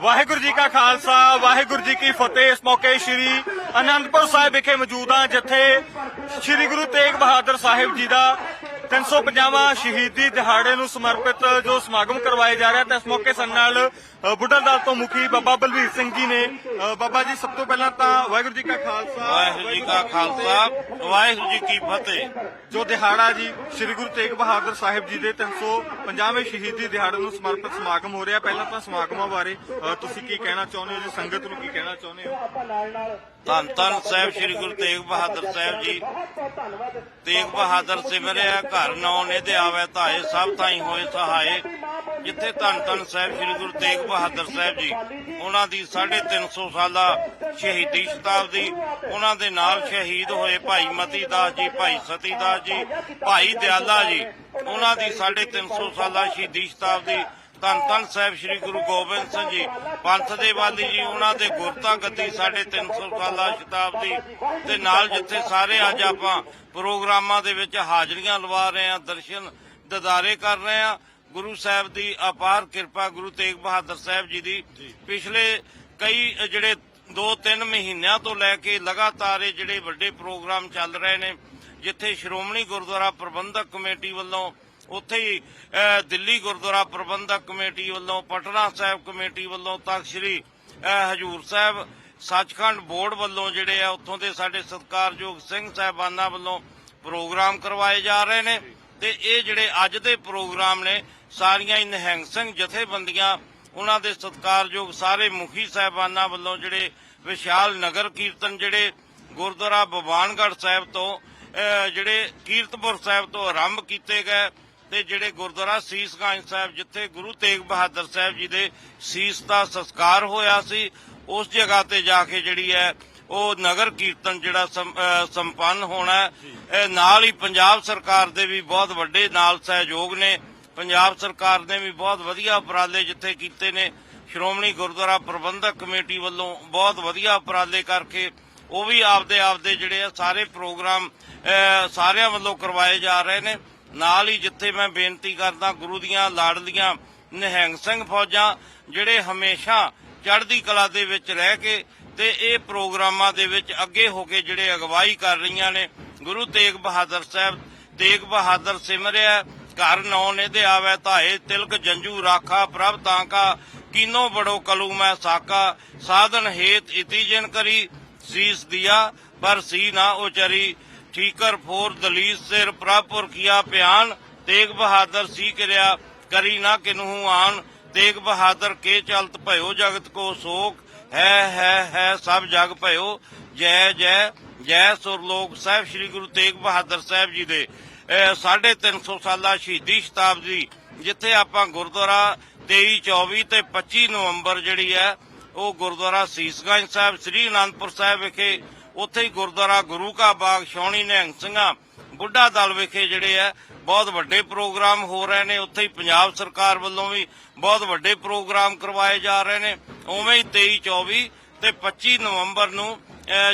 ਵਾਹਿਗੁਰੂ ਜੀ ਕਾ ਖਾਲਸਾ, ਵਾਹਿਗੁਰੂ ਜੀ ਕੀ ਫਤਿਹ। ਇਸ ਮੌਕੇ ਸ੍ਰੀ ਅਨੰਦਪੁਰ ਸਾਹਿਬ ਵਿਖੇ ਮੌਜੂਦ ਆ ਜਿੱਥੇ ਸ੍ਰੀ ਗੁਰੂ ਤੇਗ ਬਹਾਦਰ ਸਾਹਿਬ ਜੀ ਦਾ 350ਵਾਂ ਸ਼ਹੀਦੀ ਦਿਹਾੜੇ ਨੂੰ ਸਮਰਪਿਤ ਜੋ ਸਮਾਗਮ ਕਰਵਾਇਆ ਜਾ ਰਿਹਾ ਤੇ ਇਸ ਮੌਕੇ ਸਾਡੇ ਨਾਲ ਬੁੱਢਾ ਦਲ ਤੋਂ ਮੁਖੀ ਬਾਬਾ ਬਲਵੀਰ ਸਿੰਘ ਜੀ ਨੇ। ਬਾਬਾ ਜੀ ਸਭ ਤੋਂ ਪਹਿਲਾਂ ਤਾਂ ਵਾਹਿਗੁਰੂ ਜੀ ਕਾ ਖਾਲਸਾ ਵਾਹਿਗੁਰੂ ਜੀ ਕਾ ਖਾਲਸਾ ਵਾਹਿਗੁਰੂ ਜੀ ਕੀ ਫਤਿਹ। ਜੋ ਦਿਹਾੜਾ ਜੀ ਸ੍ਰੀ ਗੁਰੂ ਤੇਗ ਬਹਾਦਰ ਸਾਹਿਬ ਜੀ ਦੇ 350ਵੇਂ ਸ਼ਹੀਦੀ ਦਿਹਾੜੇ ਨੂੰ ਸਮਰਪਿਤ ਸਮਾਗਮ ਹੋ ਰਿਹਾ। ਪਹਿਲਾਂ ਤਾਂ ਸਮਾਗਮਾਂ ਬਾਰੇ ਤੁਸੀਂ ਕੀ ਕਹਿਣਾ ਚਾਹੁੰਦੇ ਹੋ ਜੀ? ਸੰਗਤ ਨੂੰ ਕੀ ਕਹਿਣਾ ਚਾਹੁੰਦੇ ਹੋ? ਧੰਨ ਧੰਨ ਸਾਹਿਬ ਸ੍ਰੀ ਗੁਰੂ ਤੇਗ ਬਹਾਦਰ ਸਾਹਿਬ ਜੀ। ਤੇਗ ਬਹਾਦਰ ਸਿਮਰਿਆ ਘਰ ਨੌ ਨਿਧਿ ਆਵੇ ਧਾਏ, ਸਭ ਥਾਈ ਹੋਏ ਸਹਾਏ। ਜਿੱਥੇ ਧੰਨ ਧੰਨ ਸਾਹਿਬ ਸ੍ਰੀ ਗੁਰੂ ਤੇਗ ਬਹਾਦਰ ਸਾਹਿਬ ਜੀ, ਉਹਨਾਂ ਦੀ 350 ਸਾਲਾ ਸ਼ਹੀਦੀ ਸ਼ਤਾਬਦੀ, ਉਹਨਾਂ ਦੇ ਨਾਲ ਸ਼ਹੀਦ ਹੋਏ ਭਾਈ ਮਤੀ ਦਾਸ ਜੀ, ਭਾਈ ਸਤੀ ਦਾਸ ਜੀ, ਭਾਈ ਦਿਆਲਾ ਜੀ, ਉਹਨਾਂ ਦੀ 350 ਸਾਲਾ ਸ਼ਹੀਦੀ ਸ਼ਤਾਬਦੀ ਧੰਨ ਧੰਨ ਸਾਹਿਬ ਸ੍ਰੀ ਗੁਰੂ ਗੋਬਿੰਦ ਸਿੰਘ ਜੀ। ਪੰਥ ਦੇ ਵਾਲੀ ਜੀ ਉਹਨਾਂ ਦੇ ਗੁਰਤਾ ਗੱਦੀ 350 ਸਾਲਾ ਸ਼ਤਾਬਦੀ ਤੇ ਨਾਲ ਜਿੱਥੇ ਸਾਰੇ ਅੱਜ ਆਪਾਂ ਪ੍ਰੋਗਰਾਮਾਂ ਦੇ ਵਿੱਚ ਹਾਜ਼ਰੀਆਂ ਲਵਾ ਰਹੇ ਹਾਂ ਦਰਸ਼ਨ ਦਿਦਾਰੇ ਕਰ ਰਹੇ ਹਾਂ। ਗੁਰੂ ਸਾਹਿਬ ਦੀ ਅਪਾਰ ਕਿਰਪਾ ਗੁਰੂ ਤੇਗ ਬਹਾਦਰ ਸਾਹਿਬ ਜੀ ਦੀ ਪਿਛਲੇ ਕਈ ਜਿਹੜੇ 2-3 ਮਹੀਨਿਆਂ ਤੋਂ ਲੈ ਕੇ ਲਗਾਤਾਰ ਇਹ ਜਿਹੜੇ ਵੱਡੇ ਪ੍ਰੋਗਰਾਮ ਚੱਲ ਰਹੇ ਨੇ ਜਿੱਥੇ ਸ਼੍ਰੋਮਣੀ ਗੁਰਦੁਆਰਾ ਪ੍ਰਬੰਧਕ ਕਮੇਟੀ ਵੱਲੋਂ ਉੱਥੇ ਹੀ ਦਿੱਲੀ ਗੁਰਦੁਆਰਾ ਪ੍ਰਬੰਧਕ ਕਮੇਟੀ ਵੱਲੋਂ, ਪਟਨਾ ਸਾਹਿਬ ਕਮੇਟੀ ਵੱਲੋਂ ਤਖਤ ਸ੍ਰੀ ਹਜੂਰ ਸਾਹਿਬ, ਸੱਚਖੰਡ ਬੋਰਡ ਵੱਲੋਂ ਜਿਹੜੇ ਆ, ਉੱਥੋਂ ਦੇ ਸਾਡੇ ਸਤਿਕਾਰਯੋਗ ਸਿੰਘ ਸਾਹਿਬਾਨਾਂ ਵੱਲੋਂ ਪ੍ਰੋਗਰਾਮ ਕਰਵਾਏ ਜਾ ਰਹੇ ਨੇ ਤੇ ਇਹ ਜਿਹੜੇ ਅੱਜ ਦੇ ਪ੍ਰੋਗਰਾਮ ਨੇ, ਸਾਰੀਆਂ ਹੀ ਨਿਹੰਗ ਸਿੰਘ ਜਥੇਬੰਦੀਆਂ, ਉਹਨਾਂ ਦੇ ਸਤਿਕਾਰਯੋਗ ਸਾਰੇ ਮੁਖੀ ਸਾਹਿਬਾਨਾਂ ਵੱਲੋਂ ਜਿਹੜੇ ਵਿਸ਼ਾਲ ਨਗਰ ਕੀਰਤਨ ਜਿਹੜੇ ਗੁਰਦੁਆਰਾ ਬਵਾਨਗੜ੍ਹ ਸਾਹਿਬ ਤੋਂ ਜਿਹੜੇ ਕੀਰਤਪੁਰ ਸਾਹਿਬ ਤੋਂ ਆਰੰਭ ਕੀਤੇ ਗਏ ਤੇ ਜਿਹੜੇ ਗੁਰਦੁਆਰਾ ਸੀਸਗੰਜ ਸਾਹਿਬ ਜਿੱਥੇ ਗੁਰੂ ਤੇਗ ਬਹਾਦਰ ਸਾਹਿਬ ਜੀ ਦੇ ਸੀਸ ਦਾ ਸੰਸਕਾਰ ਹੋਇਆ ਸੀ ਉਸ ਜਗ੍ਹਾ ਤੇ ਜਾ ਕੇ ਜਿਹੜੀ ਹੈ ਉਹ ਨਗਰ ਕੀਰਤਨ ਜਿਹੜਾ ਸੰਪੰਨ ਹੋਣਾ ਨਾਲ ਹੀ ਪੰਜਾਬ ਸਰਕਾਰ ਦੇ ਵੀ ਬਹੁਤ ਵੱਡੇ ਨਾਲ ਸਹਿਯੋਗ ਨੇ। ਪੰਜਾਬ ਸਰਕਾਰ ਨੇ ਵੀ ਬਹੁਤ ਵਧੀਆ ਉਪਰਾਲੇ ਜਿੱਥੇ ਕੀਤੇ ਨੇ। ਸ਼੍ਰੋਮਣੀ ਗੁਰਦੁਆਰਾ ਪ੍ਰਬੰਧਕ ਕਮੇਟੀ ਵੱਲੋਂ ਬਹੁਤ ਵਧੀਆ ਉਪਰਾਲੇ ਕਰਕੇ ਉਹ ਵੀ ਆਪਦੇ ਆਪਦੇ ਜਿਹੜੇ ਆ ਸਾਰੇ ਪ੍ਰੋਗਰਾਮ ਸਾਰਿਆਂ ਵੱਲੋਂ ਕਰਵਾਏ ਜਾ ਰਹੇ ਨੇ। ਨਾਲ ਹੀ ਜਿੱਥੇ ਮੈਂ ਬੇਨਤੀ ਕਰਦਾ ਗੁਰੂ ਦੀਆਂ ਲਾਡਲੀਆਂ ਨਿਹੰਗ ਸਿੰਘ ਫੌਜਾਂ ਜਿਹੜੇ ਹਮੇਸ਼ਾ ਚੜ੍ਹਦੀ ਕਲਾ ਦੇ ਵਿੱਚ ਰਹਿ ਕੇ ਤੇ ਇਹ ਪ੍ਰੋਗਰਾਮਾਂ ਦੇ ਵਿੱਚ ਅੱਗੇ ਹੋ ਕੇ ਜਿਹੜੇ ਅਗਵਾਈ ਕਰ ਰਹੀਆਂ ਨੇ, ਗੁਰੂ ਤੇਗ ਬਹਾਦਰ ਸਾਹਿਬ, ਤੇਗ ਬਹਾਦਰ ਸਿਮਰਿਆ, ਘਰ ਨੌ ਨੇ ਦੇ ਆਵੇ, ਧਾਏ ਤਿਲਕ ਜੰਜੂ ਰਾਖਾ, ਪ੍ਰਭ ਤਾਂ ਕਾ, ਕੀਨੋ ਬੜੋ ਕਲੂ ਮੈਂ ਸਾਕਾ, ਸਾਧਨ ਹੇਤ ਇਤੀ ਜਿਨ ਕਰੀ, ਸੀਸ ਦਿਆ, ਪਰ ਸੀ ਨਾ ਉਚਰੀ ਠੀਕਰ ਫੋਰ ਦਲੀਸ ਸਿਰ ਪ੍ਰਭਪੁਰ ਕੀਆ ਪਿਆਨ ਤੇਗ ਬਹਾਦਰ ਸੀ ਕਿਰਿਆ ਕਰੀ ਨਾ ਕਿਨਹੂ ਆਨ ਤੇਗ ਬਹਾਦਰ ਕੇ ਚਲਤ ਭਇਓ ਜਗਤ ਕੋ ਸੋਕ ਹੈ ਹੈ ਹੈ ਸਭ ਜਗ ਭਇਓ ਜੈ ਜੈ ਜੈ ਸੁਰਲੋਕ ਸਾਹਿਬ ਸ੍ਰੀ ਗੁਰੂ ਤੇਗ ਬਹਾਦਰ ਸਾਹਿਬ ਜੀ ਦੇ ਅਹ, ਸਾਢੇ 350 ਸਾਲਾ ਸ਼ਹੀਦੀ ਸ਼ਤਾਬਦੀ ਜਿੱਥੇ ਆਪਾਂ ਗੁਰਦੁਆਰਾ 23 24 ਤੇ 25 ਨਵੰਬਰ ਜਿਹੜੀ ਹੈ ਉਹ ਗੁਰਦੁਆਰਾ ਸੀਸਗੰਜ ਸਾਹਿਬ ਸ੍ਰੀ ਅਨੰਦਪੁਰ ਸਾਹਿਬ ਵਿਖੇ ਉੱਥੇ ਹੀ ਗੁਰਦੁਆਰਾ ਗੁਰੂ ਕਾ ਬਾਗ ਸ਼ੌਣੀ ਨਿਹੰਗ ਸਿੰਘਾਂ ਬੁੱਢਾ ਦਲ ਵਿਖੇ ਜਿਹੜੇ ਆ ਬਹੁਤ ਵੱਡੇ ਪ੍ਰੋਗਰਾਮ ਹੋ ਰਹੇ ਨੇ। ਉੱਥੇ ਹੀ ਪੰਜਾਬ ਸਰਕਾਰ ਵੱਲੋਂ ਵੀ ਬਹੁਤ ਵੱਡੇ ਪ੍ਰੋਗਰਾਮ ਕਰਵਾਏ ਜਾ ਰਹੇ ਨੇ। ਉਵੇਂ ਹੀ 23 24 ਤੇ 25 ਨਵੰਬਰ ਨੂੰ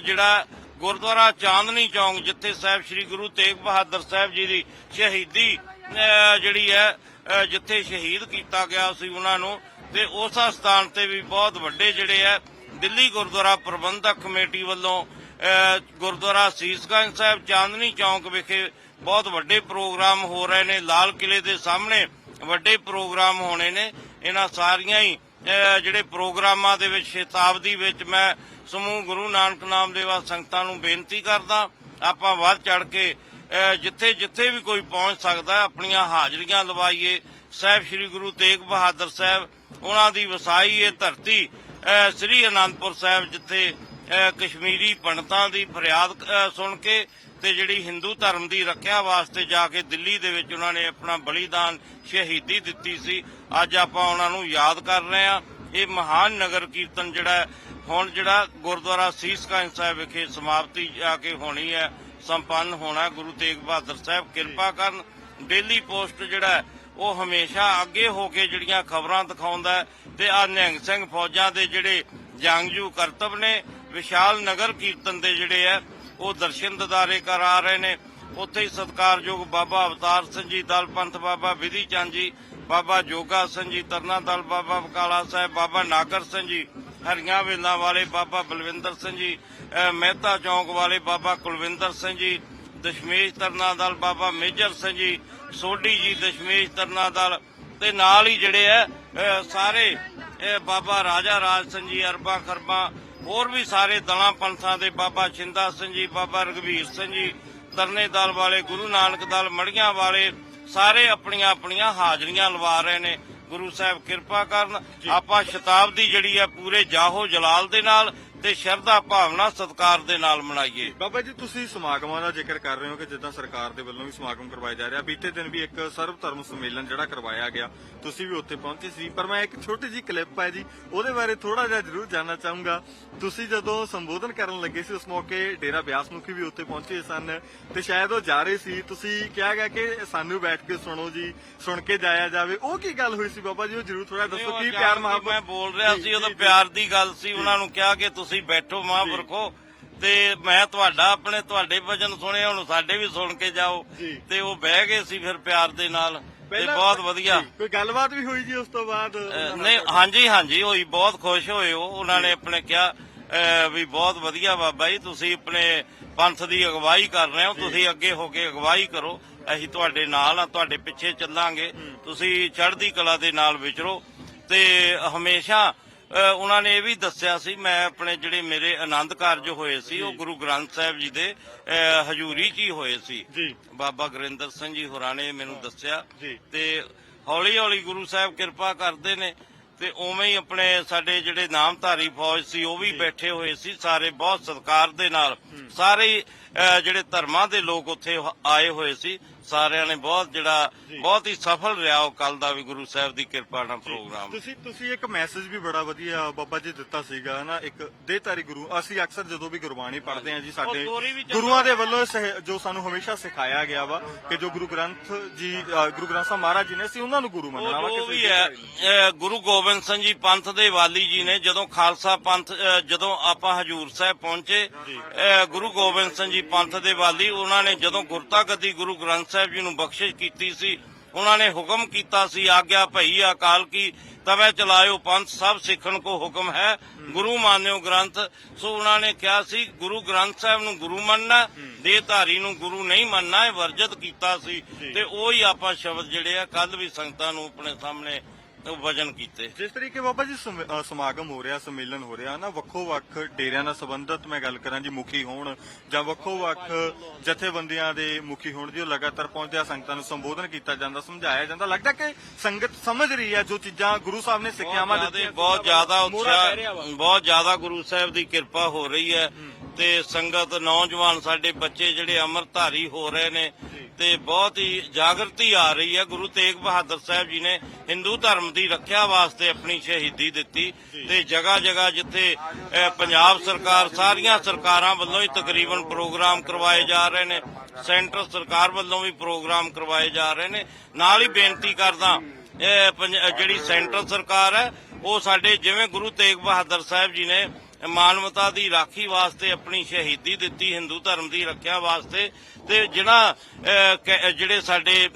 ਜਿਹੜਾ ਗੁਰਦੁਆਰਾ ਚਾਂਦਨੀ ਚੌਂਕ ਜਿੱਥੇ ਸਾਹਿਬ ਸ੍ਰੀ ਗੁਰੂ ਤੇਗ ਬਹਾਦਰ ਸਾਹਿਬ ਜੀ ਦੀ ਸ਼ਹੀਦੀ ਜਿਹੜੀ ਹੈ ਅਹ, ਜਿੱਥੇ ਸ਼ਹੀਦ ਕੀਤਾ ਗਿਆ ਸੀ ਉਹਨਾਂ ਨੂੰ ਤੇ ਉਸ ਸਥਾਨ ਤੇ ਵੀ ਬਹੁਤ ਵੱਡੇ ਜਿਹੜੇ ਆ ਦਿੱਲੀ ਗੁਰਦੁਆਰਾ ਪ੍ਰਬੰਧਕ ਕਮੇਟੀ ਵੱਲੋਂ ਗੁਰਦੁਆਰਾ ਸੀਸਗੰਜ ਸਾਹਿਬ ਚਾਂਦਨੀ ਚੌਂਕ ਵਿਖੇ ਬਹੁਤ ਵੱਡੇ ਪ੍ਰੋਗਰਾਮ ਹੋ ਰਹੇ ਨੇ। ਲਾਲ ਕਿਲੇ ਦੇ ਸਾਹਮਣੇ ਵੱਡੇ ਪ੍ਰੋਗਰਾਮ ਹੋਣੇ ਨੇ। ਇਹਨਾਂ ਸਾਰੀਆਂ ਹੀ ਜਿਹੜੇ ਪ੍ਰੋਗਰਾਮਾਂ ਦੇ ਵਿੱਚ ਸ਼ਤਾਬਦੀ ਵਿੱਚ ਮੈਂ ਸਮੂਹ ਗੁਰੂ ਨਾਨਕ ਨਾਮ ਦੇਵਾ ਸੰਗਤਾਂ ਨੂੰ ਬੇਨਤੀ ਕਰਦਾ ਆਪਾਂ ਵੱਧ ਚੜ ਕੇ ਅਹ, ਜਿੱਥੇ ਜਿੱਥੇ ਵੀ ਕੋਈ ਪਹੁੰਚ ਸਕਦਾ ਆਪਣੀਆਂ ਹਾਜ਼ਰੀਆਂ ਲਵਾਈਏ। ਸਾਹਿਬ ਸ੍ਰੀ ਗੁਰੂ ਤੇਗ ਬਹਾਦਰ ਸਾਹਿਬ ਉਹਨਾਂ ਦੀ ਵਸਾਈ ਇਹ ਧਰਤੀ ਸ੍ਰੀ ਅਨੰਦਪੁਰ ਸਾਹਿਬ ਜਿੱਥੇ ਕਸ਼ਮੀਰੀ ਪੰਡਤਾਂ ਦੀ ਫਰਿਆਦ ਸੁਣ ਕੇ ਤੇ ਜਿਹੜੀ ਹਿੰਦੂ ਧਰਮ ਦੀ ਰੱਖਿਆ ਵਾਸਤੇ ਜਾ ਕੇ ਦਿੱਲੀ ਦੇ ਵਿੱਚ ਉਹਨਾਂ ਨੇ ਆਪਣਾ ਬਲੀਦਾਨ ਸ਼ਹੀਦੀ ਦਿੱਤੀ ਸੀ, ਅੱਜ ਆਪਾਂ ਉਹਨਾਂ ਨੂੰ ਯਾਦ ਕਰ ਰਹੇ ਹਾਂ। ਇਹ ਮਹਾਨ ਨਗਰ ਕੀਰਤਨ ਜਿਹੜਾ ਹੁਣ ਜਿਹੜਾ ਗੁਰਦੁਆਰਾ ਸੀਸਗੰਜ ਸਾਹਿਬ ਵਿਖੇ ਸਮਾਪਤੀ ਜਾ ਕੇ ਹੋਣੀ ਹੈ, ਸੰਪੰਨ ਹੋਣਾ ਗੁਰੂ ਤੇਗ ਬਹਾਦਰ ਸਾਹਿਬ, ਕਿਰਪਾ ਕਰਨ। ਡੇਲੀ ਪੋਸਟ ਜਿਹੜਾ ਉਹ ਹਮੇਸ਼ਾ ਅੱਗੇ ਹੋ ਕੇ ਜਿਹੜੀਆਂ ਖਬਰਾਂ ਦਿਖਾਉਂਦਾ ਹੈ ਤੇ ਆ ਨਿਹੰਗ ਸਿੰਘ ਫੌਜਾਂ ਦੇ ਜਿਹੜੇ ਜੰਗਜੂ ਕਰਤਬ ਨੇ ਵਿਸ਼ਾਲ ਨਗਰ ਕੀਰਤਨ ਦੇ ਜਿਹੜੇ ਆ, ਉਹ ਦਰਸ਼ਨ ਦਿਦਾਰੇ ਕਰਾ ਰਹੇ ਨੇ। ਉੱਥੇ ਹੀ ਸਤਿਕਾਰਯੋਗ ਬਾਬਾ ਅਵਤਾਰ ਸਿੰਘ ਜੀ, ਦਲ ਪੰਥ ਬਾਬਾ ਵਿਧੀ ਚੰਦ ਜੀ, ਬਾਬਾ ਜੋਗਾ ਸਿੰਘ ਜੀ ਤਰਨਾ ਦਲ ਬਾਬਾ ਬਕਾਲਾ ਸਾਹਿਬ, ਬਾਬਾ ਨਾਗਰ ਸਿੰਘ ਜੀ, ਹਰੀਆਂ ਵੇਲਾਂ ਵਾਲੇ ਬਾਬਾ ਬਲਵਿੰਦਰ ਸਿੰਘ ਜੀ ਮਹਿਤਾ ਚੌਂਕ ਵਾਲੇ ਬਾਬਾ ਕੁਲਵਿੰਦਰ ਸਿੰਘ ਜੀ, ਦਸ਼ਮੇਸ਼ ਤਰਨਾ ਦਲ ਬਾਬਾ ਮੇਜਰ ਸਿੰਘ ਜੀ, ਸੋਢੀ ਜੀ ਦਸ਼ਮੇਸ਼ ਤਰਨਾ ਦਲ ਤੇ ਨਾਲ ਹੀ ਜਿਹੜੇ ਆ ਸਾਰੇ ਇਹ ਬਾਬਾ ਰਾਜਾ ਰਾਜ ਸਿੰਘ ਜੀ ਅਰਬਾ ਖਰਬਾ ਹੋਰ ਵੀ ਸਾਰੇ ਦਲਾਂ ਪੰਥਾਂ ਦੇ ਬਾਬਾ ਛਿੰਦਾ ਸਿੰਘ ਜੀ ਬਾਬਾ ਰਗਵੀਰ ਸਿੰਘ ਜੀ ਤਰਨੇ ਦਲ ਵਾਲੇ ਗੁਰੂ ਨਾਨਕ ਦਲ ਮੜੀਆਂ ਵਾਲੇ ਸਾਰੇ ਆਪਣੀਆਂ ਆਪਣੀਆਂ ਹਾਜ਼ਰੀਆਂ ਲਵਾ ਰਹੇ ਨੇ। ਗੁਰੂ ਸਾਹਿਬ ਕਿਰਪਾ ਕਰਨ। ਆਪਾਂ ਸ਼ਤਾਬਦੀ ਜਿਹੜੀ ਹੈ ਪੂਰੇ ਜਾਹੋ ਜਲਾਲ ਦੇ ਨਾਲ ਤੇ ਸ਼ਰਧਾ ਭਾਵਨਾ ਸਤਕਾਰ ਦੇ ਨਾਲ ਮਨਾਈਏ। ਬਾਬਾ ਜੀ ਤੁਸੀਂ ਸਮਾਗਮਾਂ ਦਾ ਜ਼ਿਕਰ ਕਰ ਰਹੇ ਹੋ ਕਿ ਜਿੱਦਾਂ ਸਰਕਾਰ ਦੇ ਵੱਲੋਂ ਵੀ ਸਮਾਗਮ ਕਰਵਾਏ ਜਾ ਰਿਹਾ। ਬੀਤੇ ਦਿਨ ਵੀ ਇੱਕ ਸਰਵ ਧਰਮ ਸੰਮੇਲਨ ਜਿਹੜਾ ਕਰਵਾਇਆ ਗਿਆ। ਤੁਸੀਂ ਵੀ ਉੱਥੇ ਪਹੁੰਚੇ ਸੀ। ਪਰ ਮੈਂ ਇੱਕ ਛੋਟੀ ਜੀ ਕਲਿੱਪ ਹੈ ਜੀ ਉਹਦੇ ਬਾਰੇ ਥੋੜਾ ਜਿਹਾ ਜ਼ਰੂਰ ਜਾਨਣਾ ਚਾਹੂੰਗਾ। ਤੁਸੀਂ ਜਦੋਂ ਸੰਬੋਧਨ ਕਰਨ ਲੱਗੇ ਸੀ ਉਸ ਮੌਕੇ ਡੇਰਾ ਬਿਆਸ ਮੁਖੀ ਵੀ ਉੱਥੇ ਪਹੁੰਚੇ ਸਨ ਤੇ ਸ਼ਾਇਦ ਉਹ ਜਾ ਰਹੇ ਸੀ। ਤੁਸੀਂ ਕਿਹਾ ਗਿਆ ਕਿ ਸਾਨੂੰ ਬੈਠ ਕੇ ਸੁਣੋ ਜੀ ਸੁਣ ਕੇ ਜਾਇਆ ਜਾਵੇ। ਉਹ ਕੀ ਗੱਲ ਹੋਈ ਸੀ ਬਾਬਾ ਜੀ? ਉਹ ਜ਼ਰੂਰ ਥੋੜਾ ਦੱਸੋ ਕੀ ਪਿਆਰ ਮੈਂ ਮੁਹੱਬਤ ਬੋਲ ਰਿਹਾ ਸੀ ਜੀ। ਪਿਆਰ ਦੀ ਗੱਲ ਸੀ। ਉਹਨਾਂ ਨੂੰ ਕਿਹਾ ਕਿ ਤੁਸੀਂ ਬੈਠੋ ਮਹਾਂਪੁਰਖੋ ਤੇ ਮੈਂ ਤੁਹਾਡਾ ਆਪਣੇ ਤੁਹਾਡੇ ਵਚਨ ਸੁਣੇ ਹੁਣ ਸਾਡੇ ਵੀ ਸੁਣ ਕੇ ਜਾਓ। ਤੇ ਉਹ ਬਹਿ ਗਏ ਸੀ ਫਿਰ ਪਿਆਰ ਦੇ ਨਾਲ। ਤੇ ਬਹੁਤ ਵਧੀਆ। ਕੋਈ ਗੱਲਬਾਤ ਵੀ ਹੋਈ ਜੀ ਉਸ ਤੋਂ ਬਾਅਦ? ਨਹੀਂ ਹਾਂਜੀ ਹਾਂਜੀ ਹੋਈ ਬਹੁਤ ਖੁਸ਼ ਹੋਏ ਉਹ। ਉਹਨਾਂ ਨੇ ਆਪਣੇ ਕਿਹਾ ਵੀ ਬਹੁਤ ਵਧੀਆ ਬਾਬਾ ਜੀ ਤੁਸੀਂ ਆਪਣੇ ਪੰਥ ਦੀ ਅਗਵਾਈ ਕਰ ਰਹੇ ਹੋ ਤੁਸੀਂ ਅੱਗੇ ਹੋ ਕੇ ਅਗਵਾਈ ਕਰੋ। ਅਸੀਂ ਤੁਹਾਡੇ ਨਾਲ ਆ ਤੁਹਾਡੇ ਪਿੱਛੇ ਚੱਲਾਂਗੇ। ਤੁਸੀਂ ਚੜ੍ਹਦੀ ਕਲਾ ਦੇ ਨਾਲ ਵਿਚਰੋ। ਤੇ ਹਮੇਸ਼ਾ ਉਹਨਾਂ ਨੇ ਇਹ ਵੀ ਦੱਸਿਆ ਸੀ ਮੈਂ ਆਪਣੇ ਜਿਹੜੇ ਮੇਰੇ ਆਨੰਦ ਕਾਰਜ ਹੋਏ ਸੀ ਉਹ ਗੁਰੂ ਗ੍ਰੰਥ ਸਾਹਿਬ ਜੀ ਦੇ ਹਜ਼ੂਰੀ 'ਚ ਹੀ ਹੋਏ ਸੀ। ਜੀ। ਬਾਬਾ ਗੁਰਿੰਦਰ ਸਿੰਘ ਜੀ ਹੋਰਾਂ ਨੇ ਮੈਨੂੰ ਦੱਸਿਆ। ਤੇ ਹੌਲੀ ਹੌਲੀ ਗੁਰੂ ਸਾਹਿਬ ਕਿਰਪਾ ਕਰਦੇ ਨੇ ਤੇ ਉਵੇਂ ਹੀ ਆਪਣੇ ਸਾਡੇ ਜਿਹੜੇ ਨਾਮਧਾਰੀ ਫੌਜ ਸੀ ਉਹ ਵੀ ਬੈਠੇ ਹੋਏ ਸੀ ਸਾਰੇ ਬਹੁਤ ਸਤਿਕਾਰ ਦੇ ਨਾਲ। ਸਾਰੇ ਜਿਹੜੇ ਧਰਮਾਂ ਦੇ ਲੋਕ ਉੱਥੇ ਆਏ ਹੋਏ ਸੀ। ਸਾਰਿਆਂ ਨੇ ਬਹੁਤ ਜਿਹੜਾ ਬਹੁਤ ਹੀ ਸਫਲ ਰਿਹਾ ਉਹ ਕੱਲ ਦਾ ਵੀ ਗੁਰੂ ਸਾਹਿਬ ਦੀ ਕਿਰਪਾ ਨਾਲ ਪ੍ਰੋਗਰਾਮ। ਤੁਸੀਂ ਤੁਸੀਂ ਇੱਕ ਮੈਸੇਜ ਵੀ ਬੜਾ ਵਧੀਆ ਬਾਬਾ ਜੀ ਦਿੱਤਾ ਸੀਗਾ ਨਾ ਇੱਕ ਦੇਹਧਾਰੀ ਗੁਰੂ ਅਸੀਂ ਅਕਸਰ ਜਦੋਂ ਵੀ ਗੁਰਬਾਣੀ ਪੜ੍ਹਦੇ ਹਾਂ ਜੀ ਸਾਡੇ ਗੁਰੂਆਂ ਦੇ ਵੱਲੋਂ ਜੋ ਸਾਨੂੰ ਹਮੇਸ਼ਾ ਸਿਖਾਇਆ ਗਿਆ ਵਾ ਕਿ ਜੋ ਗੁਰੂ ਗ੍ਰੰਥ ਜੀ ਗੁਰੂ ਗ੍ਰੰਥ ਸਾਹਿਬ ਮਹਾਰਾਜ ਜੀ ਨੇ ਅਸੀਂ ਉਹਨਾਂ ਨੂੰ ਗੁਰੂ ਮੰਨਣਾ ਵਾ ਕਿਸੇ ਵੀ ਹੈ ਗੁਰੂ ਗੋਬਿੰਦ ਸਿੰਘ ਜੀ ਪੰਥ ਦੇ ਵਾਲੀ ਜੀ ਨੇ ਜਦੋਂ ਖਾਲਸਾ ਪੰਥ ਜਦੋਂ ਆਪਾਂ ਹਜੂਰ ਸਾਹਿਬ ਪਹੁੰਚੇ ਗੁਰੂ ਗੋਬਿੰਦ ਸਿੰਘ ਜੀ ਪੰਥ ਦੇ ਵਾਲੀ ਉਹਨਾਂ ਨੇ ਜਦੋਂ ਗੁਰਤਾ ਗੱਦੀ ਗੁਰੂ ਗ੍ਰੰਥ ਸਾਹਿਬ ਜੀ ਨੂੰ ਬਖਸ਼ਿਸ਼ ਕੀਤੀ ਸੀ ਉਹਨਾਂ ਨੇ ਹੁਕਮ ਕੀਤਾ ਸੀ ਆਗਿਆ ਭਈ ਅਕਾਲ ਕੀ ਤਵੇ ਚਲਾਇਓ ਪੰਥ ਸਭ ਸਿੱਖਣ ਕੋ ਹੁਕਮ ਹੈ ਗੁਰੂ ਮਾਨਿਓ ਗ੍ਰੰਥ। ਸੋ ਉਹਨਾਂ ਨੇ ਕਿਹਾ ਸੀ ਗੁਰੂ ਗ੍ਰੰਥ ਸਾਹਿਬ ਨੂੰ ਗੁਰੂ ਮੰਨਣਾ ਦੇਹਧਾਰੀ ਨੂੰ ਗੁਰੂ ਨਹੀਂ ਮੰਨਣਾ ਇਹ ਵਰਜਿਤ ਕੀਤਾ ਸੀ। ਤੇ ਉਹ ਹੀ ਆਪਾਂ ਸ਼ਬਦ ਜਿਹੜੇ ਆ ਕੱਲ ਵੀ ਸੰਗਤਾਂ ਨੂੰ ਆਪਣੇ ਸਾਹਮਣੇ ਵਜਨ ਕੀਤੇ। ਜਿਸ ਤਰੀਕੇ ਬਾਬਾ ਜੀ ਸਮ- ਅ, ਸਮਾਗਮ ਹੋ ਰਿਹਾ ਸੰਮੇਲਨ ਹੋ ਰਿਹਾ ਨਾ ਵੱਖੋ ਵੱਖ ਡੇਰਿਆਂ ਨਾਲ ਸੰਬੰਧਤ ਮੈਂ ਗੱਲ ਕਰਾਂ ਜੀ ਮੁਖੀ ਹੋਣ ਜਾਂ ਵੱਖੋ ਵੱਖ ਜਥੇਬੰਦੀਆਂ ਦੇ ਮੁਖੀ ਹੋਣ ਜੀ ਉਹ ਲਗਾਤਾਰ ਪਹੁੰਚਦਿਆਂ ਸੰਗਤਾਂ ਨੂੰ ਸੰਬੋਧਨ ਕੀਤਾ ਜਾਂਦਾ ਸਮਝਾਇਆ ਜਾਂਦਾ। ਲੱਗਦਾ ਕਿ ਸੰਗਤ ਸਮਝ ਰਹੀ ਹੈ ਜੋ ਚੀਜ਼ਾਂ ਗੁਰੂ ਸਾਹਿਬ ਨੇ ਸਿੱਖਿਆਵਾਂ ਦਿੱਤੀਆਂ। ਬਹੁਤ ਜ਼ਿਆਦਾ। ਉਤਸ਼ਾਹ ਬਹੁਤ ਜ਼ਿਆਦਾ ਗੁਰੂ ਸਾਹਿਬ ਦੀ ਕਿਰਪਾ ਹੋ ਰਹੀ ਹੈ। ਤੇ ਸੰਗਤ ਨੌਜਵਾਨ ਸਾਡੇ ਬੱਚੇ ਜਿਹੜੇ ਅੰਮ੍ਰਿਤਧਾਰੀ ਹੋ ਰਹੇ ਨੇ ਤੇ ਬਹੁਤ ਹੀ ਜਾਗਰਤੀ ਆ ਰਹੀ ਹੈ। ਗੁਰੂ ਤੇਗ ਬਹਾਦਰ ਸਾਹਿਬ ਜੀ ਨੇ ਹਿੰਦੂ ਧਰਮ ਦੀ ਰੱਖਿਆ ਵਾਸਤੇ ਆਪਣੀ ਸ਼ਹੀਦੀ ਦਿੱਤੀ ਤੇ ਜਗ੍ਹਾ ਜਗ੍ਹਾ ਜਿੱਥੇ ਪੰਜਾਬ ਸਰਕਾਰ ਸਾਰੀਆਂ ਸਰਕਾਰਾਂ ਵੱਲੋਂ ਹੀ ਤਕਰੀਬਨ ਪ੍ਰੋਗਰਾਮ ਕਰਵਾਏ ਜਾ ਰਹੇ ਨੇ। ਸੈਂਟਰ ਸਰਕਾਰ ਵੱਲੋਂ ਵੀ ਪ੍ਰੋਗਰਾਮ ਕਰਵਾਏ ਜਾ ਰਹੇ ਨੇ। ਨਾਲ ਹੀ ਬੇਨਤੀ ਕਰਦਾ ਜਿਹੜੀ ਸੈਂਟਰ ਸਰਕਾਰ ਹੈ ਉਹ ਸਾਡੇ ਜਿਵੇਂ ਗੁਰੂ ਤੇਗ ਬਹਾਦਰ ਸਾਹਿਬ ਜੀ ਨੇ ਮਾਨਵਤਾ ਦੀ ਰਾਖੀ ਵਾਸਤੇ ਆਪਣੀ ਸ਼ਹੀਦੀ ਦਿੱਤੀ, ਹਿੰਦੂ ਧਰਮ ਦੀ ਰੱਖਿਆ ਵਾਸਤੇ ਤੇ ਜਿਹੜਾ ਜਿਹੜੇ ਸਾਡੇ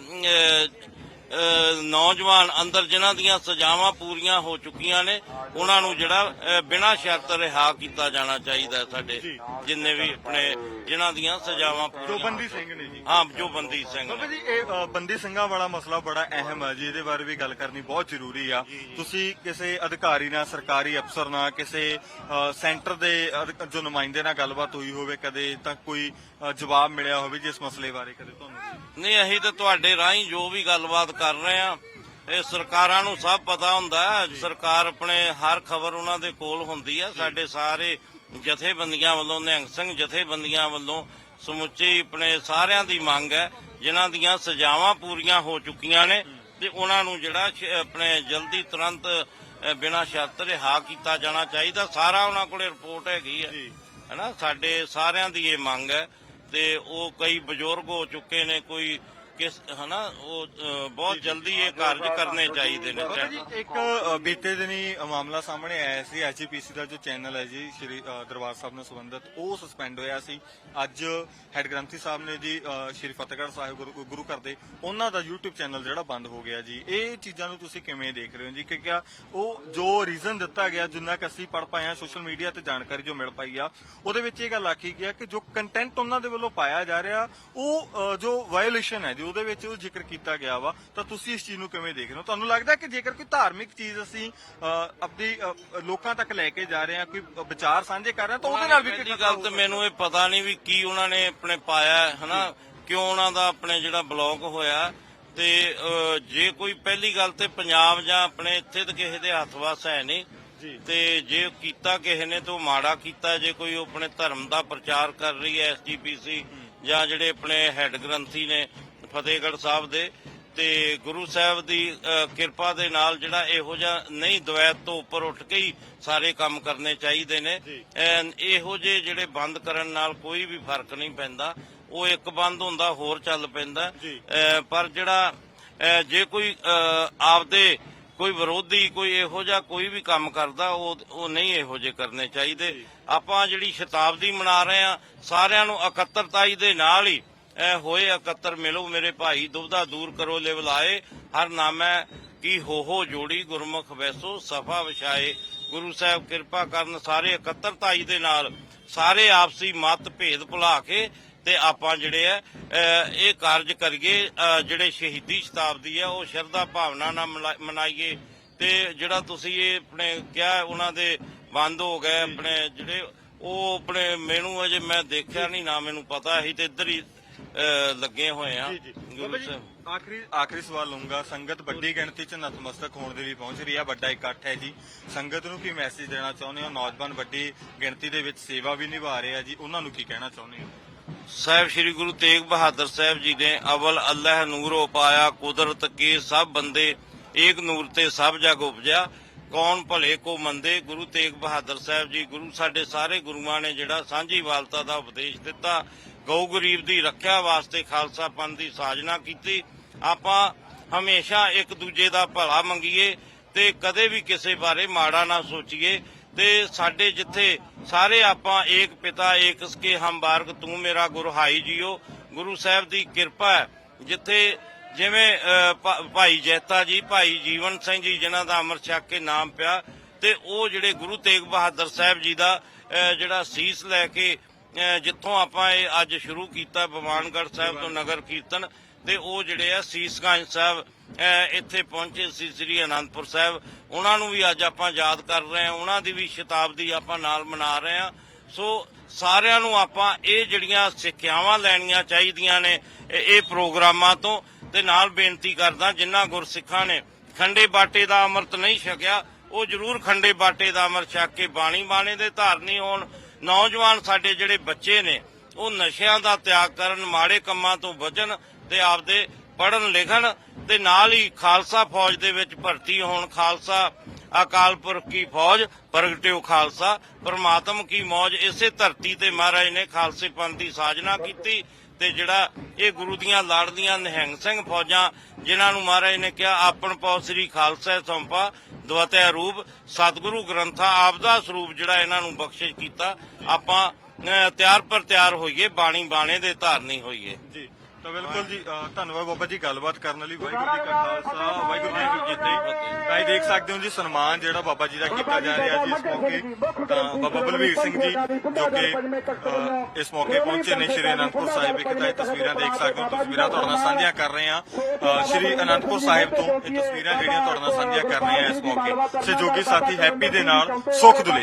ਨੌਜਵਾਨ ਅੰਦਰ ਜਿਨ੍ਹਾਂ ਦੀਆਂ ਸਜ਼ਾਵਾਂ ਪੂਰੀਆਂ ਹੋ ਚੁੱਕੀਆਂ ਨੇ ਉਹਨਾਂ ਨੂੰ ਜਿਹੜਾ ਬਿਨਾਂ ਸ਼ਰਤ ਰਿਹਾ ਕੀਤਾ ਜਾਣਾ ਚਾਹੀਦਾ ਸਾਡੇ ਜਿੰਨੇ ਵੀ ਆਪਣੇ ਜਿਨ੍ਹਾਂ ਦੀਆਂ ਸਜ਼ਾਵਾਂ ਜੋ ਪੂਰੀਆਂ ਬੰਦੀ ਸਿੰਘ ਨੇ ਜੀ। ਹਾਂ ਜੋ ਬੰਦੀ ਸਿੰਘ ਬਾਬਾ ਜੀ ਇਹ ਬੰਦੀ ਸਿੰਘਾਂ ਵਾਲਾ ਮਸਲਾ ਬੜਾ ਅਹਿਮ ਹੈ ਜੀ ਇਹਦੇ ਬਾਰੇ ਵੀ ਗੱਲ ਕਰਨੀ ਬਹੁਤ ਜ਼ਰੂਰੀ ਆ। ਤੁਸੀਂ ਕਿਸੇ ਅਧਿਕਾਰੀ ਨਾਲ ਸਰਕਾਰੀ ਅਫਸਰ ਨਾਲ ਕਿਸੇ ਸੈਂਟਰ ਦੇ ਜੋ ਨੁਮਾਇੰਦੇ ਨਾਲ ਗੱਲਬਾਤ ਹੋਈ ਹੋਵੇ ਕਦੇ ਤਾਂ ਕੋਈ ਜਵਾਬ ਮਿਲਿਆ ਹੋਵੇ ਜੀ ਇਸ ਮਸਲੇ ਬਾਰੇ ਕਦੇ ਤੁਹਾਨੂੰ? ਨਹੀਂ ਅਸੀਂ ਤਾਂ ਤੁਹਾਡੇ ਰਾਹੀਂ ਜੋ ਵੀ ਗੱਲਬਾਤ ਕਰ ਰਹੇ ਆ ਇਹ ਸਰਕਾਰਾਂ ਨੂੰ ਸਭ ਪਤਾ ਹੁੰਦਾ ਹੈ। ਸਰਕਾਰ ਆਪਣੇ ਹਰ ਖਬਰ ਉਹਨਾਂ ਦੇ ਕੋਲ ਹੁੰਦੀ ਹੈ ਸਾਡੇ ਸਾਰੇ ਜਥੇਬੰਦੀਆਂ ਵੱਲੋਂ ਨਿਹੰਗ ਸਿੰਘ ਜਥੇਬੰਦੀਆਂ ਵੱਲੋਂ ਸਮੁੱਚੇ ਆਪਣੇ ਸਾਰਿਆਂ ਦੀ ਮੰਗ ਹੈ। ਜਿਨ੍ਹਾਂ ਦੀਆਂ ਸਜ਼ਾਵਾਂ ਪੂਰੀਆਂ ਹੋ ਚੁੱਕੀਆਂ ਨੇ ਤੇ ਉਹਨਾਂ ਨੂੰ ਜਿਹੜਾ ਆਪਣੇ ਜਲਦੀ ਤੁਰੰਤ ਬਿਨਾਂ ਸ਼ਰਤ ਰਿਹਾ ਕੀਤਾ ਜਾਣਾ ਚਾਹੀਦਾ। ਸਾਰਾ ਉਹਨਾਂ ਕੋਲੇ ਰਿਪੋਰਟ ਹੈਗੀ ਹੈ। ਹੈਨਾ ਸਾਡੇ ਸਾਰਿਆਂ ਦੀ ਇਹ ਮੰਗ ਹੈ ਤੇ ਉਹ ਕਈ ਬਜ਼ੁਰਗ ਹੋ ਚੁੱਕੇ ਨੇ ਕੋਈ ਕਿਸ ਹਨਾ ਉਹ ਅ, ਬਹੁਤ ਜਲਦੀ ਇਹ ਕਾਰਜ ਕਰਨੇ ਚਾਹੀਦੇ ਨੇ। ਬਾਬਾ ਜੀ ਇੱਕ ਅ, ਬੀਤੇ ਦਿਨੀ ਮਾਮਲਾ ਸਾਹਮਣੇ ਆਇਆ ਸੀ ਐਚਪੀਸੀ ਦਾ ਜੋ ਚੈਨਲ ਹੈ ਜੀ ਸ਼੍ਰੀ ਅ, ਦਰਬਾਰ ਸਾਹਿਬ ਨਾਲ ਸੰਬੰਧਿਤ ਉਹ ਸਸਪੈਂਡ ਹੋਇਆ ਸੀ। ਅੱਜ ਹੈਡ ਗ੍ਰੰਥੀ ਸਾਹਿਬ ਨੇ ਜੀ ਅ, ਸ਼੍ਰੀ ਫਤਿਹਗੜ੍ਹ ਸਾਹਿਬ ਗੁਰੂ- ਗੁਰੂ ਘਰ ਦੇ ਉਹਨਾਂ ਦਾ YouTube ਚੈਨਲ ਜਿਹੜਾ ਬੰਦ ਹੋ ਗਿਆ ਜੀ। ਇਹ ਚੀਜ਼ਾਂ ਨੂੰ ਤੁਸੀਂ ਕਿਵੇਂ ਦੇਖ ਰਹੇ ਹੋ ਜੀ? ਕਿ ਕਿਆ ਉਹ ਜੋ ਰੀਜ਼ਨ ਦਿੱਤਾ ਗਿਆ ਜਿੰਨਾ ਕਿ ਅਸੀਂ ਪੜ ਪਾਏ ਆ ਸੋਸ਼ਲ ਮੀਡੀਆ ਤੇ ਜਾਣਕਾਰੀ ਜੋ ਮਿਲ ਪਾਈ ਆ ਉਹਦੇ ਵਿੱਚ ਇਹ ਗੱਲ ਆਖੀ ਗਿਆ ਕਿ ਜੋ ਕੰਟੈਂਟ ਉਹਨਾਂ ਦੇ ਵੱਲੋਂ ਪਾਇਆ ਜਾ ਰਿਹਾ ਉਹ ਅ, ਜੋ ਵਾਇਓਲੇਸ਼ਨ ਹੈ ਜੀ ਉਹਦੇ ਵਿੱਚ ਉਹ ਜ਼ਿਕਰ ਕੀਤਾ ਗਿਆ ਵਾ ਤਾਂ ਤੁਸੀਂ ਇਸ ਚੀਜ਼ ਨੂੰ ਕਿਵੇਂ ਦੇਖ ਰਹੇ ਹੋ? ਤੁਹਾਨੂੰ ਲੱਗਦਾ ਕਿ ਜੇਕਰ ਕੋਈ ਧਾਰਮਿਕ ਚੀਜ਼ ਅਸੀਂ ਆਪਣੀ ਲੋਕਾਂ ਤੱਕ ਲੈ ਕੇ ਜਾ ਰਹੇ ਹਾਂ ਕੋਈ ਵਿਚਾਰ ਸਾਂਝੇ ਕਰ ਰਹੇ ਹਾਂ ਤਾਂ ਉਹਦੇ ਨਾਲ ਵੀ ਕੋਈ ਗੱਲ ਤਾਂ ਮੈਨੂੰ ਇਹ ਪਤਾ ਨਹੀਂ ਵੀ ਕੀ ਉਹਨਾਂ ਨੇ ਆਪਣੇ ਪਾਇਆ ਹੈ, ਹਨਾ? ਕਿਉਂ ਉਹਨਾਂ ਦਾ ਆਪਣੇ ਜਿਹੜਾ ਬਲੌਗ ਹੋਇਆ? ਤੇ ਜੇ ਕੋਈ ਪਹਿਲੀ ਗੱਲ ਤੇ ਪੰਜਾਬ ਜਾਂ ਆਪਣੇ ਇੱਥੇ ਤਾਂ ਕਿਸੇ ਦੇ ਹੱਥ ਵੱਸ ਹੈ ਨਹੀਂ। ਤੇ ਜੇ ਕੀਤਾ ਕਿਸੇ ਨੇ ਤਾਂ ਮਾੜਾ ਕੀਤਾ ਜੇ ਕੋਈ ਆਪਣੇ ਧਰਮ ਦਾ ਪ੍ਰਚਾਰ ਕਰ ਰਹੀ ਹੈ ਐਸਜੀਪੀਸੀ ਜਾਂ ਜਿਹੜੇ ਆਪਣੇ ਹੈੱਡ ਗ੍ਰੰਥੀ ਨੇ ਫਤਿਹਗੜ੍ਹ ਸਾਹਿਬ ਦੇ ਤੇ ਗੁਰੂ ਸਾਹਿਬ ਦੀ ਕਿਰਪਾ ਦੇ ਨਾਲ ਜਿਹੜਾ ਇਹੋ ਜਿਹਾ ਨਹੀਂ ਦਵੈਤ ਤੋਂ ਉੱਪਰ ਉੱਠ ਕੇ ਹੀ ਸਾਰੇ ਕੰਮ ਕਰਨੇ ਚਾਹੀਦੇ ਨੇ। ਇਹੋ ਜਿਹੇ ਜਿਹੜੇ ਬੰਦ ਕਰਨ ਨਾਲ ਕੋਈ ਵੀ ਫ਼ਰਕ ਨਹੀਂ ਪੈਂਦਾ। ਉਹ ਇੱਕ ਬੰਦ ਹੁੰਦਾ ਹੋਰ ਚੱਲ ਪੈਂਦਾ। ਪਰ ਜਿਹੜਾ ਜੇ ਕੋਈ ਆਪਦੇ ਕੋਈ ਵਿਰੋਧੀ ਕੋਈ ਇਹੋ ਜਿਹਾ ਕੋਈ ਵੀ ਕੰਮ ਕਰਦਾ ਉਹ ਉਹ ਨਹੀਂ ਇਹੋ ਜਿਹੇ ਕਰਨੇ ਚਾਹੀਦੇ। ਆਪਾਂ ਜਿਹੜੀ ਸ਼ਤਾਬਦੀ ਮਨਾ ਰਹੇ ਆ ਸਾਰਿਆਂ ਨੂੰ ਇਕੱਤਰਤਾਈ ਦੇ ਨਾਲ ਹੀ ਹੋਏ ਇਕੱਤਰ ਮਿਲੋ ਮੇਰੇ ਭਾਈ ਦੁਬਦਾ ਦੂਰ ਕਰੋ ਲਿਵਲਾਏ ਹਰ ਨਾਮੈ ਕੀ ਹੋ ਹੋ ਜੋੜੀ ਗੁਰਮੁਖ ਵੈਸੋ ਸਫਾ ਵਿਛਾਏ। ਗੁਰੂ ਸਾਹਿਬ ਕਿਰਪਾ ਕਰਨ ਸਾਰੇ ਇਕੱਤਰਤਾਈ ਦੇ ਨਾਲ ਸਾਰੇ ਆਪਸੀ ਮਤ ਭੇਦ ਭੁਲਾ ਕੇ ਤੇ ਆਪਾਂ ਜਿਹੜੇ ਆ ਇਹ ਕਾਰਜ ਕਰੀਏ ਜਿਹੜੇ ਸ਼ਹੀਦੀ ਸ਼ਤਾਬਦੀ ਆ ਉਹ ਸ਼ਰਧਾ ਭਾਵਨਾ ਨਾਲ ਮਨਾਈਏ। ਤੇ ਜਿਹੜਾ ਤੁਸੀਂ ਇਹ ਆਪਣੇ ਕਿਹਾ ਉਹਨਾਂ ਦੇ ਬੰਦ ਹੋ ਗਏ ਆਪਣੇ ਜਿਹੜੇ ਉਹ ਆਪਣੇ ਮੈਨੂੰ ਅਜੇ ਮੈਂ ਦੇਖਿਆ ਨਹੀਂ ਨਾ ਮੈਨੂੰ ਪਤਾ। ਸੀ ਤੇ ਇੱਧਰ ਹੀ ਲੱਗੇ ਹੋਏ ਆ। ਜੀ ਜੀ। ਬਾਬਾ ਆਖਰੀ ਆਖਰੀ ਸਵਾਲ ਲਊਂਗਾ। ਸੰਗਤ ਵੱਡੀ ਗਿਣਤੀ 'ਚ ਨਤਮਸਤਕ ਹੋਣ ਦੇ ਲਈ ਪਹੁੰਚ ਰਹੀ ਹੈ ਵੱਡਾ ਇਕੱਠ ਹੈ ਜੀ। ਸੰਗਤ ਨੂੰ ਕੀ ਮੈਸੇਜ ਦੇਣਾ ਚਾਹੁੰਦੇ ਹੋ? ਨੌਜਵਾਨ ਵੱਡੀ ਗਿਣਤੀ ਦੇ ਵਿੱਚ ਸੇਵਾ ਵੀ ਨਿਭਾ ਰਹੇ ਆ ਜੀ। ਉਹਨਾਂ ਨੂੰ ਕੀ ਕਹਿਣਾ ਚਾਹੁੰਦੇ ਹੋ? ਸਾਹਿਬ ਸ੍ਰੀ ਗੁਰੂ ਤੇਗ ਬਹਾਦਰ ਸਾਹਿਬ ਜੀ ਨੇ ਅਵਲ ਅੱਲਾਹ ਨੂਰੋ ਪਾਇਆ ਕੁਦਰਤ ਕੇ ਸਭ ਬੰਦੇ ਏਕ ਨੂਰ ਤੇ ਸਭ ਜਗ ਉਪਜਿਆ। ਕੌਣ ਭਲੇ ਕੋ ਮੰਦੇ? ਗੁਰੂ ਤੇਗ ਬਹਾਦਰ ਸਾਹਿਬ ਜੀ ਗੁਰੂ ਸਾਡੇ ਸਾਰੇ ਗੁਰੂਆਂ ਨੇ ਜਿਹੜਾ ਸਾਂਝੀ ਵਾਲਤਾ ਦਾ ਉਪਦੇਸ਼ ਦਿੱਤਾ। ਗਊ ਗਰੀਬ ਦੀ ਰੱਖਿਆ ਵਾਸਤੇ ਖਾਲਸਾ ਪੰਥ ਦੀ ਸਾਜਨਾ ਕੀਤੀ। ਆਪਾਂ ਹਮੇਸ਼ਾ ਇੱਕ ਦੂਜੇ ਦਾ ਭਲਾ ਮੰਗੀਏ ਤੇ ਕਦੇ ਵੀ ਕਿਸੇ ਬਾਰੇ ਮਾੜਾ ਨਾ ਸੋਚੀਏ। ਤੇ ਸਾਡੇ ਜਿੱਥੇ ਸਾਰੇ ਆਪਾਂ ਏਕ ਪਿਤਾ, ਏਕ ਸਕੇ ਹਮ ਬਾਰਕ ਤੂੰ ਮੇਰਾ ਗੁਰਹਾਈ ਜੀਓ। ਗੁਰੂ ਸਾਹਿਬ ਦੀ ਕਿਰਪਾ ਹੈ, ਜਿੱਥੇ ਜਿਵੇਂ ਭਾਈ ਜੈਤਾ ਜੀ, ਭਾਈ ਜੀਵਨ ਸਿੰਘ ਜੀ, ਜਿਨ੍ਹਾਂ ਦਾ ਅੰਮ੍ਰਿਤ ਛਕ ਕੇ ਨਾਮ ਪਿਆ, ਤੇ ਉਹ ਜਿਹੜੇ ਗੁਰੂ ਤੇਗ ਬਹਾਦਰ ਸਾਹਿਬ ਜੀ ਦਾ ਜਿਹੜਾ ਸੀਸ ਲੈ ਕੇ ਜਿੱਥੋਂ ਆਪਾਂ ਇਹ ਅੱਜ ਸ਼ੁਰੂ ਕੀਤਾ ਬਵਾਨਗੜ੍ਹ ਸਾਹਿਬ ਤੋਂ ਨਗਰ ਕੀਰਤਨ ਤੇ ਉਹ ਜਿਹੜੇ ਆ ਸੀਸਗੰਜ ਸਾਹਿਬ ਇੱਥੇ ਪਹੁੰਚੇ ਸੀ ਸ੍ਰੀ ਅਨੰਦਪੁਰ ਸਾਹਿਬ। ਉਹਨਾਂ ਨੂੰ ਵੀ ਅੱਜ ਆਪਾਂ ਯਾਦ ਕਰ ਰਹੇ ਹਾਂ, ਉਹਨਾਂ ਦੀ ਵੀ ਸ਼ਤਾਬਦੀ ਆਪਾਂ ਨਾਲ ਮਨਾ ਰਹੇ ਹਾਂ। ਸੋ ਸਾਰਿਆਂ ਨੂੰ ਆਪਾਂ ਇਹ ਜਿਹੜੀਆਂ ਸਿੱਖਿਆਵਾਂ ਲੈਣੀਆਂ ਚਾਹੀਦੀਆਂ ਨੇ ਇਹ ਇਹ ਪ੍ਰੋਗਰਾਮਾਂ ਤੋਂ ਤੇ ਨਾਲ ਬੇਨਤੀ ਕਰਦਾ ਜਿਨ੍ਹਾਂ ਗੁਰਸਿੱਖਾਂ ਨੇ ਖੰਡੇ ਬਾਟੇ ਦਾ ਅੰਮ੍ਰਿਤ ਨਹੀਂ ਛਕਿਆ, ਉਹ ਜ਼ਰੂਰ ਖੰਡੇ ਬਾਟੇ ਦਾ ਅੰਮ੍ਰਿਤ ਛਕ ਕੇ ਬਾਣੀ ਬਾਣੇ ਦੇ ਧਾਰਨੀ ਹੋਣ। ਨੌਜਵਾਨ ਸਾਡੇ ਜਿਹੜੇ ਬੱਚੇ ਨੇ, ਉਹ ਨਸ਼ਿਆਂ ਦਾ ਤਿਆਗ ਕਰਨ, ਮਾੜੇ ਕੰਮਾਂ ਤੋਂ ਬਚਣ ਤੇ ਆਪਦੇ ਪੜਨ ਲਿਖਣ ਤੇ ਨਾਲ ਹੀ ਖਾਲਸਾ ਫੌਜ ਦੇ ਵਿੱਚ ਭਰਤੀ ਹੋਣ। ਖਾਲਸਾ ਅਕਾਲ ਪੁਰਖ ਕੀ ਫੌਜ, ਪ੍ਰਗਟਿਓ ਖਾਲਸਾ, ਪ੍ਰਮਾਤਮ ਕੀ ਮੌਜ। ਇਸੇ ਧਰਤੀ ਤੇ ਮਹਾਰਾਜ ਨੇ ਖਾਲਸੇ ਪੰਥ ਦੀ ਸਾਜਨਾ ਕੀਤੀ। ਤੇ ਜਿਹੜਾ ਇਹ ਗੁਰੂ ਦੀਆਂ ਲਾੜਦੀਆਂ ਨਿਹੰਗ ਸਿੰਘ ਫੌਜਾਂ, ਜਿਨ੍ਹਾਂ ਨੂੰ ਮਹਾਰਾਜ ਨੇ ਕਿਹਾ, ਆਪਣ ਪਉ ਸ੍ਰੀ ਖਾਲਸਾ ਸੰਪਾ, ਦਵਤਿਆ ਰੂਪ, ਸਤਿਗੁਰੂ ਗ੍ਰੰਥਾ ਆਪਦਾ ਸਰੂਪ ਜਿਹੜਾ ਇਹਨਾਂ ਨੂੰ ਬਖਸ਼ਿਸ਼ ਕੀਤਾ, ਆਪਾਂ ਤਿਆਰ ਪਰ ਤਿਆਰ ਹੋਈਏ, ਬਾਣੀ ਬਾਣੇ ਦੇ ਧਾਰਨੀ ਹੋਈਏ। ਜੀ। ਤਾਂ ਬਿਲਕੁਲ ਜੀ ਅ, ਧੰਨਵਾਦ ਬਾਬਾ ਜੀ ਗੱਲਬਾਤ ਕਰਨ ਲਈ ਵਾਹਿਗੁਰੂ ਜੀ ਕਾ ਖਾਲਸਾ ਵਾਹਿਗੁਰੂ ਜੀ ਕੀ ਫਤਿਹ। ਤਾਂ ਇਹ ਦੇਖ ਸਕਦੇ ਹੋ ਜੀ ਸਨਮਾਨ ਜਿਹੜਾ ਬਾਬਾ ਜੀ ਦਾ ਕੀਤਾ ਜਾ ਰਿਹਾ ਜੀ ਇਸ ਮੌਕੇ। ਤਾਂ ਬਾਬਾ ਬਲਵੀਰ ਸਿੰਘ ਜੀ ਜੋ ਕਿ ਅ, ਇਸ ਮੌਕੇ ਪਹੁੰਚੇ ਨੇ ਸ਼੍ਰੀ ਅਨੰਦਪੁਰ ਸਾਹਿਬ ਵਿਖੇ ਤਾਂ ਇਹ ਤਸਵੀਰਾਂ ਦੇਖ ਸਕਦੇ ਹੋ ਤਸਵੀਰਾਂ ਤੁਹਾਡੇ ਨਾਲ ਸਾਂਝੀਆਂ ਕਰ ਰਹੇ ਹਾਂ। ਅ, ਸ਼੍ਰੀ ਅਨੰਦਪੁਰ ਸਾਹਿਬ ਤੋਂ ਇਹ ਤਸਵੀਰਾਂ ਜਿਹੜੀਆਂ ਤੁਹਾਡੇ ਨਾਲ ਸਾਂਝੀਆਂ ਕਰ ਰਹੇ ਹਾਂ ਇਸ ਮੌਕੇ। ਸਹਿਯੋਗੀ ਸਾਥੀ ਹੈਪੀ ਦੇ ਨਾਲ ਸੁਖ ਦੁਲੇ